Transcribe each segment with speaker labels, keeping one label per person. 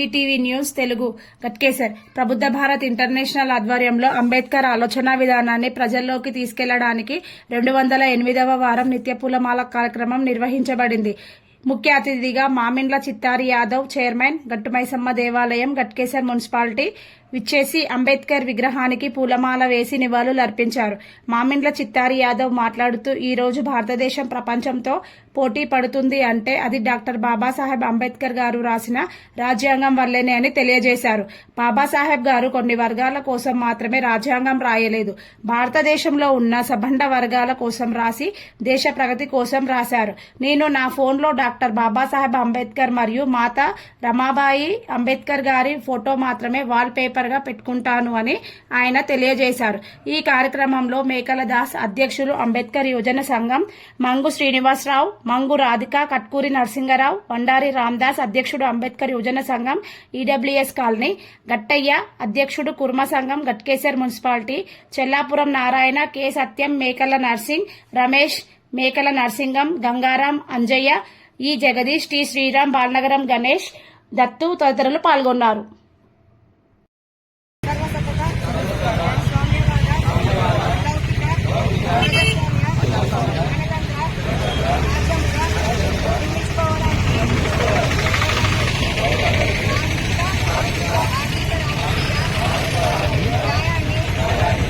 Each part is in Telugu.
Speaker 1: EVTV news Telugu. Ghatkesar Prabuddha Bharat international ఆధ్వర్యంలో అంబేద్కర్ ఆలోచన విధానాన్ని ప్రజల్లోకి తీసుకెళ్ళడానికి రెండు వందల ఎనిమిదవ వారం నిత్య పూలమాల కార్యక్రమం నిర్వహించబడింది. ముఖ్య అతిథిగా మామిండ్ల చిత్తారి యాదవ్ చైర్మన్ గట్టుమైసమ్మ దేవాలయం గట్కేసర్ మున్సిపాలిటీ విచ్చేసి అంబేద్కర్ విగ్రహానికి పూలమాల వేసి నివాళులు అర్పించారు. మామిండ్ల చిత్తారి యాదవ్ మాట్లాడుతూ ఈ రోజు భారతదేశం ప్రపంచంతో పోటీ పడుతుంది అంటే అది డాక్టర్ బాబాసాహెబ్ అంబేద్కర్ గారు రాసిన రాజ్యాంగం వల్లేనే అని తెలియజేశారు. బాబాసాహెబ్ గారు కొన్ని వర్గాల కోసం మాత్రమే రాజ్యాంగం రాయలేదు. భారతదేశంలో ఉన్న సబండ వర్గాల కోసం రాసి దేశ ప్రగతి కోసం రాశారు. నేను నా ఫోన్లో డాక్టర్ బాబాసాహెబ్ అంబేద్కర్ మరియు మాత రమాబాయి అంబేద్కర్ గారి ఫోటో మాత్రమే వాల్ పేపర్ గా పెట్టుకుంటాను అని ఆయన తెలియజేశారు. ఈ కార్యక్రమంలో మేకల దాస్ అధ్యక్షులు అంబేద్కర్ యువజన సంఘం మంగు శ్రీనివాసరావు మంగు రాధిక కట్కూరి నరసింగరావు బండారి రామ్దాస్ అధ్యక్షుడు అంబేద్కర్ యువజన సంఘం ఈడబ్ల్యూఎస్ కాలనీ గట్టయ్య అధ్యక్షుడు కుర్మ సంఘం Ghatkesar municipality Chellapuram Narayana K Satyam Mekala Narsing Ramesh Mekala Narsingam Gangaram Anjaiah E Jagadish T Sriram Balanagaram Ganesh Dattu తదితరులు పాల్గొన్నారు
Speaker 2: సర్వసత్తా స్వామ్యవాద లౌకిక ప్రజాస్వామ్య గణతంత్ర రాజ్యంగా నిర్మించుకోవడానికి న్యాయాన్ని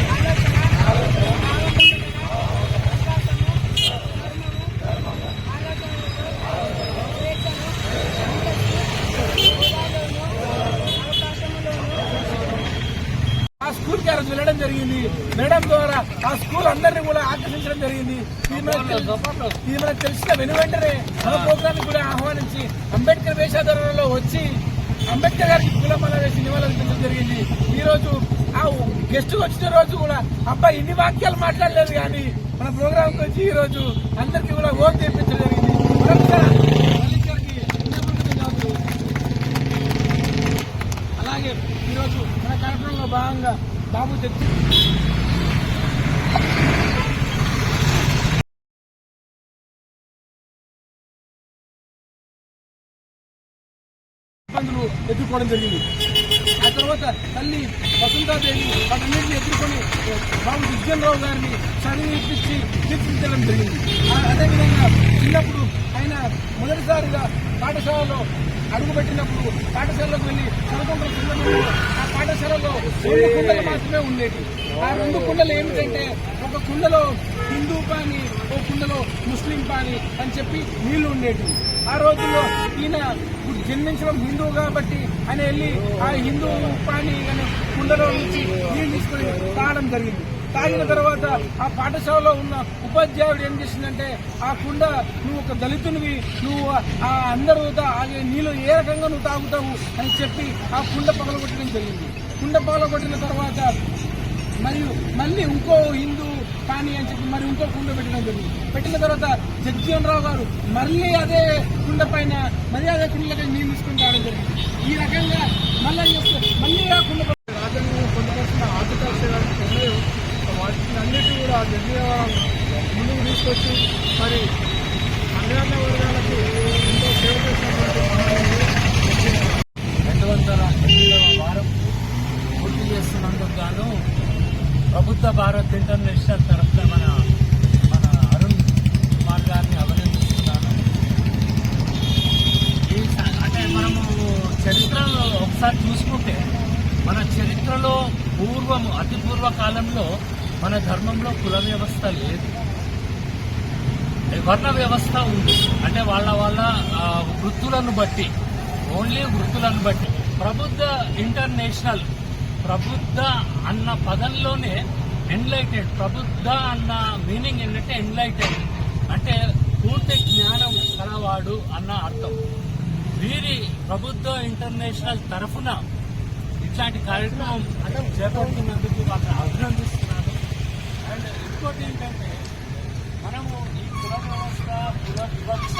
Speaker 2: ఆలోచన
Speaker 3: ఆ స్కూల్కి ఆ రోజు వెళ్ళడం జరిగింది. వెళ్ళడం ద్వారా ఆ స్కూల్ అందరినీ కూడా ఆకర్షించడం జరిగింది. ఇది మనకు తెలిసిన వెను వెంటనే మన ప్రోగ్రామ్ కూడా ఆహ్వానించి అంబేద్కర్ వేషాధారణలో వచ్చి అంబేద్కర్ గారికి పూలమాల వేసి నివాళులర్పించడం జరిగింది. ఈ రోజు ఆ గెస్ట్ వచ్చిన రోజు కూడా అబ్బాయి ఇన్ని వాక్యాలు మాట్లాడలేదు కానీ మన ప్రోగ్రామ్ వచ్చి ఈ రోజు అందరికీ కూడా ఓటు తెప్పించడం జరిగింది మరొకసారి అంబేద్కర్కి విన్నవించుకుంటున్నాము. అలాగే ఈరోజు మన కార్యక్రమంలో భాగంగా బాబు తెచ్చి ఇబ్బందులు ఎదుర్కోవడం జరిగింది. ఆ తర్వాత తల్లి వసుంధాదేవి వాటన్నింటిని ఎదుర్కొని బాబు విజయనరావు గారిని చదివిపించి తీర్చిదిద్దడం జరిగింది. ఆ- అదేవిధంగా చిన్నప్పుడు ఆయన మొదటిసారిగా పాఠశాలలో అడుగుపెట్టినప్పుడు పాఠశాలకు వెళ్ళి స్వతంత్ర సందర్భంలో ఆ పాఠశాలలో రెండు కుండలు మాత్రమే ఉండేవి ఆ రెండు కుండలు ఏమిటంటే ఒక కుండలో హిందూ పాని ఓ కుండలో ముస్లిం పాని అని చెప్పి నీళ్ళు ఉండేవి ఆ రోజుల్లో ఈయన జన్మించడం హిందువు కాబట్టి ఆయన వెళ్ళి ఆ హిందూ పాని కుండలో నుంచి నీళ్ళు తీసుకుని తాగడం జరిగింది. తాగిన తర్వాత ఆ పాఠశాలలో ఉన్న ఉపాధ్యాయుడు ఏం చేసిందంటే ఆ కుండ నువ్వు ఒక దళితునివి నువ్వు ఆ అందరూ ఆగే నీళ్ళు ఏ రకంగా నువ్వు తాగుతావు అని చెప్పి ఆ కుండ పగలగొట్టడం జరిగింది. కుండ పగలగొట్టిన తర్వాత మరియు మళ్ళీ ఇంకో హిందూ కానీ అని చెప్పి మరి ఇంకో కుండ పెట్టడం జరిగింది. పెట్టిన తర్వాత జగ్జీవన్ రావు గారు మళ్ళీ అదే కుండ పైన మళ్ళీ అదే కుండలకి నీళ్ళు తీసుకుని రావడం జరిగింది. ఈ రకంగా మళ్ళీ చేస్తే మళ్ళీ ఆ కుండ రాజ్యాంగంలో పొందవలసిన ఆర్టికల్స్ ఏవైతే వాటిని అన్నిటి కూడా జగ్జీవన్ ముందుకు తీసుకొచ్చి మరి అన్యాన్య వర్గాలకు ఎంతో సేవ చేసినటువంటి రెండు వందల ఎనిమిదవ వారం పూర్తి చేస్తున్నందుకు గాను ప్రభుత్వ భారత్ ఇంటర్నేషనల్ తరఫున మన మన అరుణ్ కుమార్ గారిని అభినందిస్తున్నాను. ఈ అంటే మనము చరిత్రలో ఒకసారి చూసుకుంటే మన చరిత్రలో పూర్వం అతి పూర్వ కాలంలో మన ధర్మంలో కుల వ్యవస్థ లేదు. వర్ణ వ్యవస్థ ఉంది. అంటే వాళ్ళ వాళ్ళ వృత్తులను బట్టి ఓన్లీ వృత్తులను బట్టి. ప్రభుత్వ ఇంటర్నేషనల్ ప్రబుద్ధ అన్న పదంలోనే ఎన్లైటెడ్ ప్రబుద్ధ అన్న మీనింగ్ ఏంటంటే ఎన్లైటెడ్ అంటే పూర్తి జ్ఞానం కలవాడు అన్న అర్థం. వీరి ప్రభుత్వ ఇంటర్నేషనల్ తరఫున ఇట్లాంటి కార్యక్రమం చేపడుతున్నందుకు వాళ్ళని అభినందిస్తున్నాను అండ్ ఇంకోటి ఏంటంటే మనము ఈ కుల వ్యవస్థ కుల వివక్ష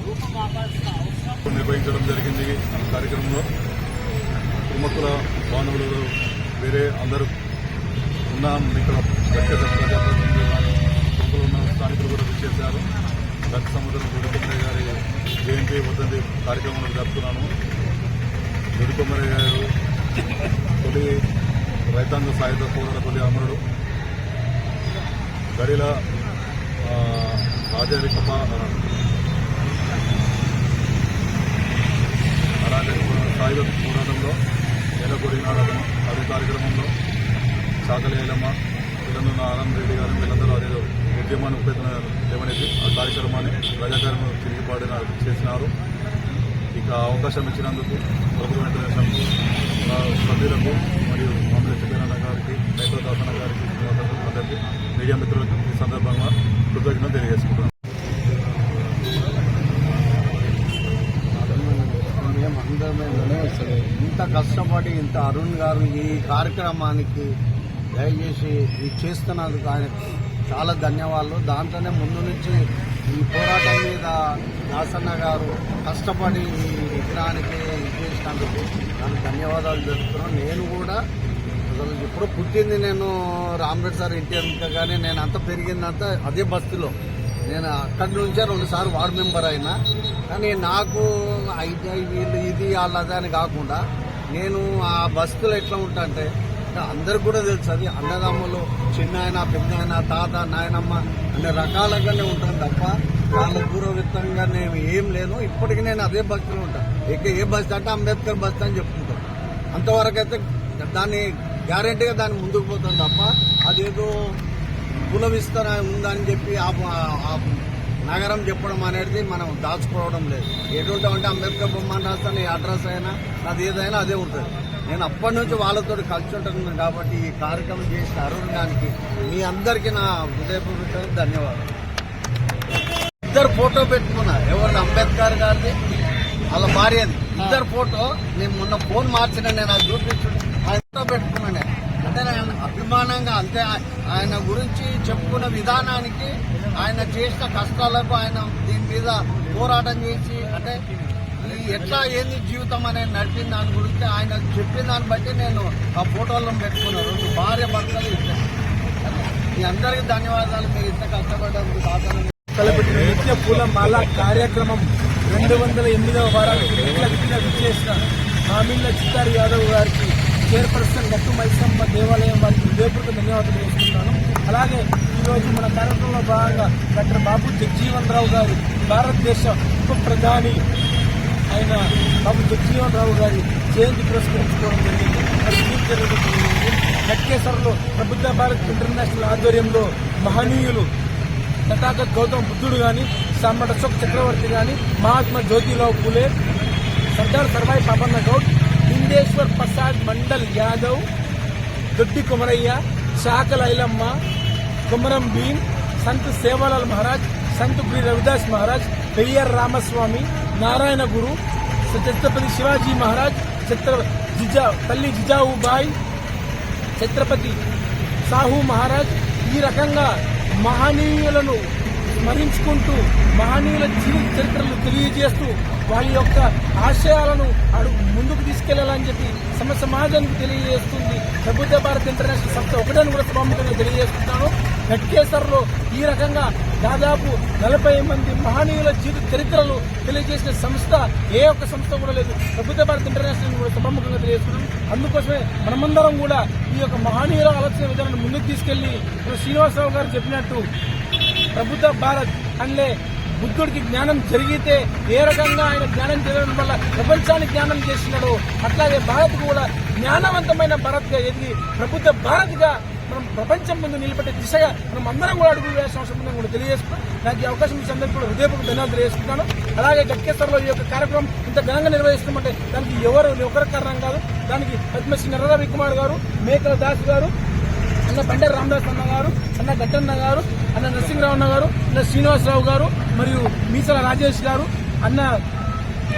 Speaker 3: రూపమాపాల్సిన అవసరం
Speaker 4: నిర్వహించడం జరిగింది కార్యక్రమంలో. కుమ్మక్కుల బాంధవులు వేరే అందరూ ఉన్నాం ఇక్కడ గట్టిగా ప్రజాప్రతినిధులు కానీ ఉన్న స్థానికులు కూడా విచ్చేశారు. గత సముద్రం గుడికొండ గారి జయంతి వద్దంతి కార్యక్రమంలో జరుపుతున్నాను గుడికొమ్మరయ్య గారు తొలి రైతాంగ సాయుధ పోరాట తొలి అమరుడు. గడిల ఆ, అలాగే సాయుధ పోరాటంలో ఏలగొడి అదే కార్యక్రమంలో సాకలేలమ్మ వీళ్ళందరూ తెలంగాణ ఆనంద్ రెడ్డి గారు వీళ్ళందరూ అదే ఉద్యమాన్ని ఉపేతన ఏమనేది ఆ కార్యక్రమాన్ని ప్రజాకారం తిరిగి పాడిన చేసినారు. ఇక అవకాశం ఇచ్చినందుకు ప్రభుత్వం సభ్యులకు మరియు మామూలు చిన్న గారికి రైతుల దాసన గారికి శ్రీనివాసరావు అందరికీ మీడియా మిత్రులకు ఈ సందర్భంగా కృతజ్ఞతలు తెలియజేసుకుంటున్నాను
Speaker 5: అందరమే అసలు ఇంత కష్టపడి ఇంత అరుణ్ గారు ఈ కార్యక్రమానికి దయచేసి ఇది చేస్తున్నందుకు ఆయనకు చాలా ధన్యవాదాలు. దాంట్లోనే ముందు నుంచి ఈ పోరాటం మీద దాసన్న గారు కష్టపడి ఈ విగ్రహానికి ఇది చేసినందుకు దానికి ధన్యవాదాలు చెప్తున్నాను నేను కూడా అసలు ఇప్పుడు పుట్టింది నేను రామ్రెడ్ సార్ ఇంటి వెనుక కానీ నేను అంత పెరిగిందంతా అదే బస్తీలో. నేను అక్కడి నుంచే రెండుసార్లు వార్డు మెంబర్ అయినా. కానీ నాకు అయితే వీళ్ళు ఇది వాళ్ళది అని కాకుండా నేను ఆ బస్సులు ఎట్లా ఉంటా అంటే అందరికి కూడా తెలుసు అది అన్నదమ్ములు చిన్న ఆయన పెద్ద ఆయన తాత నాయనమ్మ అనే రకాలుగానే ఉంటాను తప్ప వాళ్ళ పూర్వవిత్తంగా నేను ఏం లేను. ఇప్పటికీ నేను అదే బస్సులో ఉంటాను ఇక ఏ బస్ అంటే అంబేద్కర్ బస్ అని చెప్పుకుంటాను అంతవరకు అయితే దాన్ని గ్యారెంటీగా దాన్ని ముందుకు పోతాను తప్ప అదేదో కుల విస్తరణ ఉందని చెప్పి ఆ నగరం చెప్పడం అనేది మనం దాచుకోవడం లేదు. ఎటువంటి అంటే అంబేద్కర్ బొమ్మని రాస్తా నీ అడ్రస్ అయినా అది ఏదైనా అదే ఉంటుంది. నేను అప్పటి నుంచి వాళ్ళతో కలిసి ఉంటుంది కాబట్టి ఈ కార్యక్రమం చేసిన అరుణ్ గారికి మీ అందరికీ నా హృదయపూర్వక ధన్యవాదాలు. ఇద్దరు ఫోటో పెట్టుకున్నారు ఎవరు అంబేద్కర్ గారిది వాళ్ళ భార్యది. ఇద్దరు ఫోటో నేను మొన్న ఫోన్ మార్చిన నేను అది చూపించు ఫోటో పెట్టుకున్నాను. అంటే నేను అభిమానంగా అంతే. ఆయన గురించి చెప్పుకున్న విధానానికి ఆయన చేసిన కష్టాలకు ఆయన దీని మీద పోరాటం చేసి అంటే ఈ ఎట్లా ఏంది జీవితం అనేది నడిపిన దాని గురించి ఆయన చెప్పిన దాన్ని బట్టి నేను ఆ ఫోటోలను పెట్టుకున్నాను. రెండు భార్య భర్తలు ఇద్దరు మీ అందరికీ ధన్యవాదాలు. మీరు ఇంత కష్టపడ్డందుకు దాతలు
Speaker 3: తలపెట్టిన నిత్య పూల మాల కార్యక్రమం రెండు వందల ఎనిమిదవ వారానికి విచ్చేసిన మామిళ్ళ చిత్తారు యాదవ్ గారికి చైర్పర్సన్ గట్టు మైసమ్మ దేవాలయం వారికి హృదయపూర్వక ధన్యవాదాలు చేసుకుంటున్నాను అలాగే ఈరోజు మన కార్యక్రమంలో భాగంగా డాక్టర్ బాబు జగ్జీవన్ రావు గారు భారతదేశ ఉప ప్రధాని ఆయన బాబు జగ్జీవన్ రావు గారి జయంతి పురస్కరించుకోవడం జరిగింది. మరి ప్రబుద్ధ భారత్ ఇంటర్నేషనల్ ఆధ్వర్యంలో మహనీయులు తథాగత్ గౌతమ బుద్ధుడు కానీ సామట అశోక్ చక్రవర్తి కానీ మహాత్మా జ్యోతిరావు పూలే సర్దార్ సర్వాయి పాపన్న గౌడ్ లింగేశ్వర్ ప్రసాద్ మండల్ యాదవ్ దొడ్డి కొమరయ్య శాఖ లైలమ్మ కుమరం భీమ్ సంత్ సేవాలాల్ మహారాజ్ సంత్ గురి రవిదాస్ మహారాజ్ పెయ్యర్ రామస్వామి నారాయణ గురు ఛత్రపతి శివాజీ మహారాజ్ ఛత్ర జిజా తల్లి జిజావుబాయ్ ఛత్రపతి సాహు మహారాజ్ ఈ రకంగా మహనీయులను స్మరించుకుంటూ మహనీయుల జీవిత చరిత్రలు తెలియజేస్తూ వాళ్ళ యొక్క ఆశయాలను అడుగు ముందుకు తీసుకెళ్ళాలని చెప్పి సమ సమాజానికి తెలియజేస్తుంది. ప్రభుత్వ భారత్ ఇంటర్నేషనల్ సంస్థ ఒకటని కూడా సభాముఖంగా తెలియజేస్తున్నాను. గట్కేసర్లో ఈ రకంగా దాదాపు నలభై మంది మహనీయుల జీవిత చరిత్రలు తెలియజేసిన సంస్థ ఏ ఒక్క సంస్థ కూడా లేదు. ప్రభుత్వ భారత్ ఇంటర్నేషనల్ కూడా సభాముఖంగా తెలియజేస్తున్నాం. అందుకోసమే మనమందరం కూడా ఈ యొక్క మహనీయుల ఆలోచన విధానాన్ని ముందుకు తీసుకెళ్ళి శ్రీనివాసరావు గారు చెప్పినట్టు ప్రభుత్వ భారత్ అంటే బుద్ధుడికి జ్ఞానం జరిగితే ఏ రకంగా ఆయన జ్ఞానం జరగడం వల్ల ప్రపంచానికి జ్ఞానం చేసినాడో అట్లాగే భారత్ కూడా జ్ఞానవంతమైన భారత్గా ఎదిగి ప్రభుత్వ భారత్గా మనం ప్రపంచం ముందు నిలబెట్టే దిశగా మనం అందరం కూడా అడుగులు వేసిన అవసరం ఉందని కూడా తెలియజేస్తున్నాం నాకు ఈ అవకాశం ఇచ్చిన అందరికీ కూడా హృదయపూర్వక ధన్యవాదాలు తెలియజేస్తున్నాను అలాగే గట్కేశ్వర్లో ఈ యొక్క కార్యక్రమం ఇంత ఘనంగా నిర్వహిస్తున్నామంటే దానికి ఎవరు ఒకరి కారణం కాదు. దానికి పద్మశ్రీ నర్ర రవికుమార్ గారు మేకల దాస్ గారు అన్న బండారు రామదాస్ అన్న గారు అన్న గట్టన్న గారు అన్న నరసింహరావు అన్న గారు అన్న శ్రీనివాసరావు గారు మరియు మీసల రాజేష్ గారు అన్న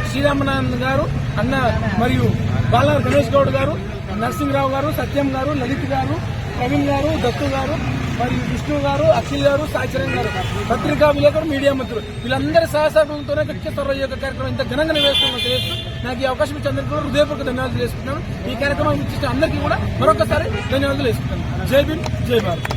Speaker 3: శ్రీరామనాథన్ గారు అన్న మరియు బాలా గణేష్ గౌడ్ గారు నరసింహరావు గారు సత్యం గారు లలిత్ గారు ప్రవీణ్ గారు దత్తు గారు మరియు విష్ణు గారు అఖిల్ గారు సాక్షరం గారు పత్రికా విలేకరు మీడియా మంత్రులు. వీళ్ళందరి సహకారంతోనే గట్టిస్తారు ఈ యొక్క కార్యక్రమం ఇంత ఘనంగా నిర్వహిస్తున్నా తెలియజేస్తూ నాకు ఈ అవకాశం ఇచ్చి అందరికీ కూడా హృదయపూర్వక ధన్యవాదాలు చేసుకుంటున్నాను ఈ కార్యక్రమం ఇచ్చిన అందరికీ కూడా మరొకసారి ధన్యవాదాలు వేసుకుంటాను జై భీమ్ జై భారత్.